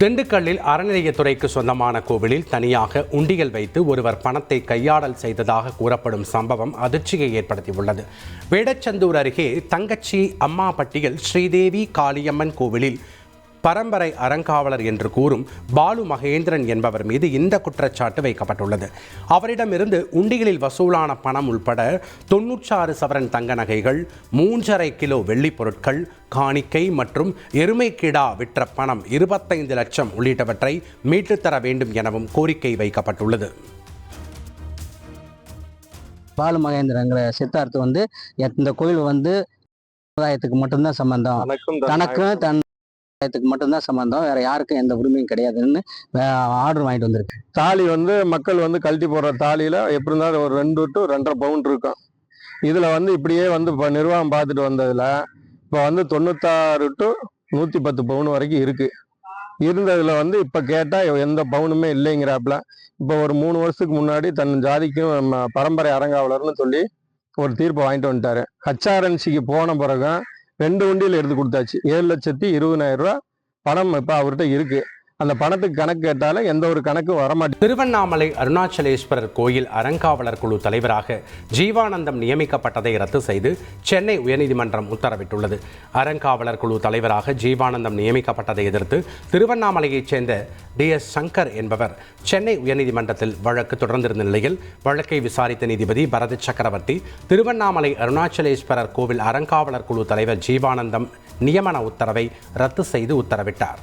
திண்டுக்கல்லில் அறநிலையத்துறைக்கு சொந்தமான கோவிலில் தனியாக உண்டியல் வைத்து ஒருவர் பணத்தை கையாடல் செய்ததாக கூறப்படும் சம்பவம் அதிர்ச்சியை ஏற்படுத்தியுள்ளது. வேடச்சந்தூர் அருகே தங்கச்சி அம்மாபட்டியில் ஸ்ரீதேவி காளியம்மன் கோவிலில் பரம்பரை அறங்காவலர் என்று கூறும் பாலு மகேந்திரன் என்பவர் மீது இந்த குற்றச்சாட்டு வைக்கப்பட்டுள்ளது. அவரிடமிருந்து உண்டியலில் வசூலான பணம் உள்பட தொன்னூற்றாறு சவரன் தங்க நகைகள் மூன்றரை கிலோ வெள்ளிப் பொருட்கள் காணிக்கை மற்றும் எருமை கிடா விற்ற பணம் இருபத்தைந்து லட்சம் உள்ளிட்டவற்றை மீட்டுத் தர வேண்டும் எனவும் கோரிக்கை வைக்கப்பட்டுள்ளது. பாலு மகேந்திரங்கிற சித்தார்த்து வந்து இந்த கோயில் வந்து சமுதாயத்துக்கு மட்டும்தான் சம்பந்தம். தனக்கும் தன் சமுதாயத்துக்கு மட்டும்தான் சம்பந்தம். வேற யாருக்கும் எந்த உரிமையும் கிடையாதுன்னு ஆர்டர் வாங்கிட்டு வந்திருக்கு. தாலி வந்து மக்கள் வந்து கழட்டி போடுற தாலியில எப்படி இருந்தாலும் ஒரு ரெண்டு டு ரெண்டரை பவுன் இருக்கும். இதுல வந்து இப்படியே வந்து இப்போ நிர்வாகம் பார்த்துட்டு வந்ததுல இப்போ வந்து தொண்ணூத்தாறு டு நூத்தி பத்து பவுன் வரைக்கும் இருக்கு. இருந்ததுல வந்து இப்ப கேட்டா எந்த பவுனுமே இல்லைங்கிறாப்புல. இப்ப ஒரு மூணு வருஷத்துக்கு முன்னாடி தன் ஜாதிக்கும் பரம்பரை அறங்காவலர்னு சொல்லி ஒரு தீர்ப்பை வாங்கிட்டு வந்துட்டாரு. ஹச்ஆர்என்சிக்கு போன பிறகு ரெண்டு வண்டியில் எடுத்து கொடுத்தாச்சு. ஏழு லட்சத்தி இருபதாயிரம் ரூபா பணம் இப்போ அவர்கிட்ட இருக்குது அந்த பணத்துக்கு கணக்கு கேட்டாலும் எந்த ஒரு கணக்கும் வரமாட்டேன் திருவண்ணாமலை அருணாச்சலேஸ்வரர் கோயில் அறங்காவலர் குழு தலைவராக ஜீவானந்தம் நியமிக்கப்பட்டதை ரத்து செய்து சென்னை உயர்நீதிமன்றம் உத்தரவிட்டுள்ளது. அறங்காவலர் குழு தலைவராக ஜீவானந்தம் நியமிக்கப்பட்டதை எதிர்த்து திருவண்ணாமலையைச் சேர்ந்த டி எஸ் சங்கர் என்பவர் சென்னை உயர்நீதிமன்றத்தில் வழக்கு தொடர்ந்திருந்த நிலையில் வழக்கை விசாரித்த நீதிபதி பரத சக்கரவர்த்தி திருவண்ணாமலை அருணாச்சலேஸ்வரர் கோவில் அறங்காவலர் குழு தலைவர் ஜீவானந்தம் நியமன உத்தரவை ரத்து செய்து உத்தரவிட்டார்.